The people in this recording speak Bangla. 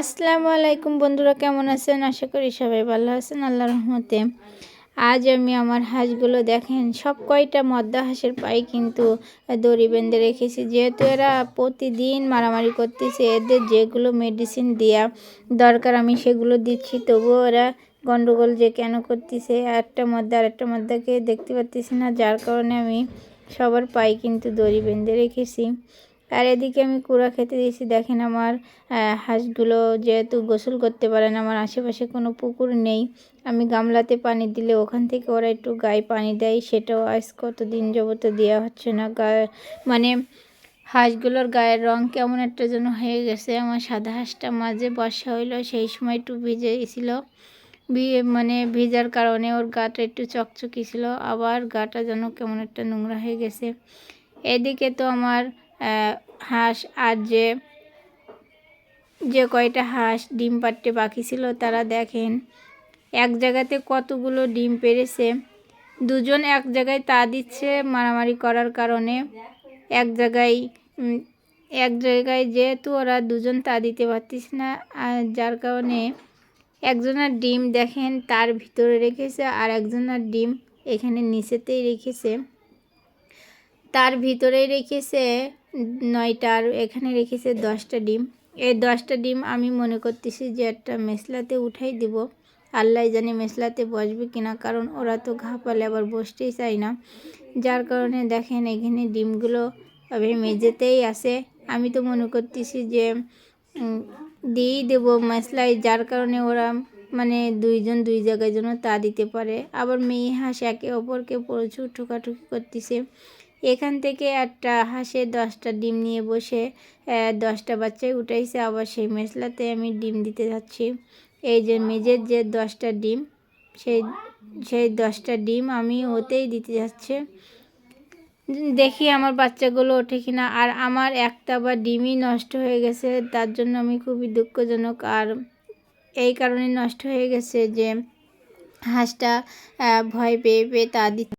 আসসালামু আলাইকুম বন্ধুরা, কেমন আছেন? আশা করি সবাই ভালো আছেন আল্লাহ রহমতে। আজ আমি আমার হাঁসগুলো দেখেন, সব কয়টা মদ্দা হাঁসের পাই কিন্তু দড়ি বেঁধে রেখেছি। যেহেতু এরা প্রতিদিন মারামারি করতেছে, এদের যেগুলো মেডিসিন দেওয়া দরকার আমি সেগুলো দিচ্ছি। তবুও ওরা গন্ডগোল যে কেন করতেছে একটা মদ্দা আর একটা মদ্দাকে দেখতে পাচ্তেছি না। যার কারণে আমি সবার পাই কিন্তু দড়ি বেঁধে রেখেছি। আর এদিকে আমি কুড়া খেতে দিয়েছি। দেখেন আমার হাঁসগুলো যেহেতু গোসল করতে পারে না, আমার আশেপাশে কোনো পুকুর নেই। আমি গামলাতে পানি দিলে ওখান থেকে ওরা একটু গায়ে পানি দেয়। সেটাও আজ কতদিন যাবত দেওয়া হচ্ছে না। গায়ে মানে হাঁসগুলোর গায়ের রং কেমন একটা যেন হয়ে গেছে। আমার সাদা হাঁসটা মাঝে বর্ষা হইল, সেই সময় একটু ভিজে গেছিল মানে ভিজার কারণে ওর গাটা একটু চকচকি ছিল। আবার গাটা যেন কেমন একটা নোংরা হয়ে গেছে। এদিকে তো আমার হাঁস আর যে যে কয়টা হাঁস ডিম পাড়তে বাকি ছিল তারা দেখেন, এক জায়গাতে কতগুলো ডিম পেরেছে দুজন এক জায়গায় তা দিচ্ছে মারামারি করার কারণে। এক জায়গায় এক জায়গায় যেহেতু ওরা দুজন তা দিতে পারতিস না আর যার কারণে একজনের ডিম দেখেন তার ভিতরে রেখেছে আর একজনের ডিম এখানে নিচেতেই রেখেছে। তার ভিতরেই রেখেছে নয়টা আর এখানে রেখেছে দশটা ডিম। এই দশটা ডিম আমি মনে করতেছি যে একটা মেসলাতে উঠাই দিব। আল্লাহ জানি মেসলাতে বসবে কিনা, কারণ ওরা তো ঘা পালে আবার বসতেই চায় না। যার কারণে দেখেন এখানে ডিমগুলো তবে মেঝেতেই আসে আমি তো মনে করতেছি যে দিয়েই দেবো মেসলাই যার কারণে ওরা মানে দুইজন দুই জায়গায় যেন তা দিতে পারে। আবার মেয়ে হাঁস একে অপরকে প্রচুর ঠোকাঠুকি করতেছে। এখান থেকে একটা হাঁসে দশটা ডিম নিয়ে বসে দশটা বাচ্চাই উঠাইছে। আবার সেই মেশলাতে আমি ডিম দিতে যাচ্ছি। এই যে মেজের যে দশটা ডিম, সেই সেই দশটা ডিম আমি ওতেই দিতে যাচ্ছে। দেখি আমার বাচ্চাগুলো ওঠে কিনা। আর আমার একটা বা ডিমই নষ্ট হয়ে গেছে। তার জন্য আমি খুবই দুঃখজনক। আর এই কারণে নষ্ট হয়ে গেছে যে হাঁসটা ভয় পেয়ে পেয়ে তা দিচ্ছে।